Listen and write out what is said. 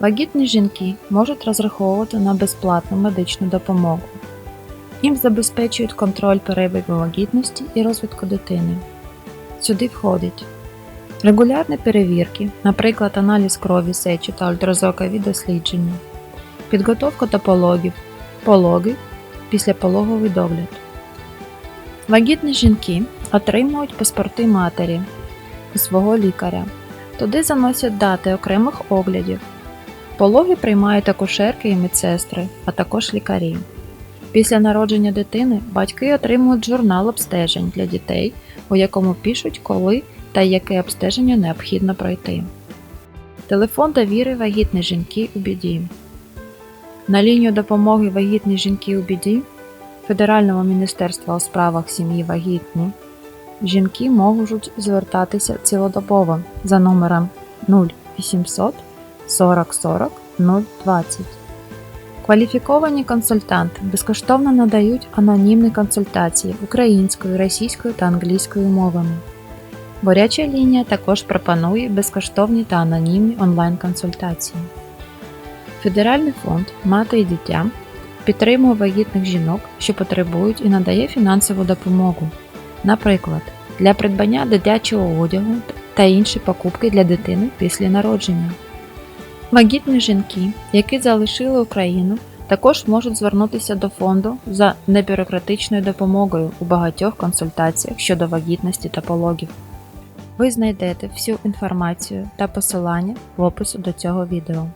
Вагітні жінки можуть розраховувати на безплатну медичну допомогу. Їм забезпечують контроль перебігу вагітності і розвитку дитини. Сюди входить регулярні перевірки, наприклад, аналіз крові, сечі та ультразвукові дослідження, підготовка до пологів, пологи, післяпологовий догляд. Вагітні жінки отримують паспорти матері у свого лікаря. Туди заносять дати окремих оглядів. Пологи приймають акушерки і медсестри, а також лікарі. Після народження дитини батьки отримують журнал обстежень для дітей, у якому пишуть, коли та яке обстеження необхідно пройти. Телефон довіри вагітні жінки у біді. На лінію допомоги вагітні жінки у біді Федерального міністерства у справах сім'ї вагітні жінки можуть звертатися цілодобово за номером 0800 40 40 020. Кваліфіковані консультанти безкоштовно надають анонімні консультації українською, російською та англійською мовами. Горяча лінія також пропонує безкоштовні та анонімні онлайн-консультації. Федеральний фонд Мати і дитя підтримує вагітних жінок, що потребують і надає фінансову допомогу, наприклад, для придбання дитячого одягу та інші покупки для дитини після народження. Вагітні жінки, які залишили Україну, також можуть звернутися до фонду за небюрократичною допомогою у багатьох консультаціях щодо вагітності та пологів. Ви знайдете всю інформацію та посилання в опису до цього відео.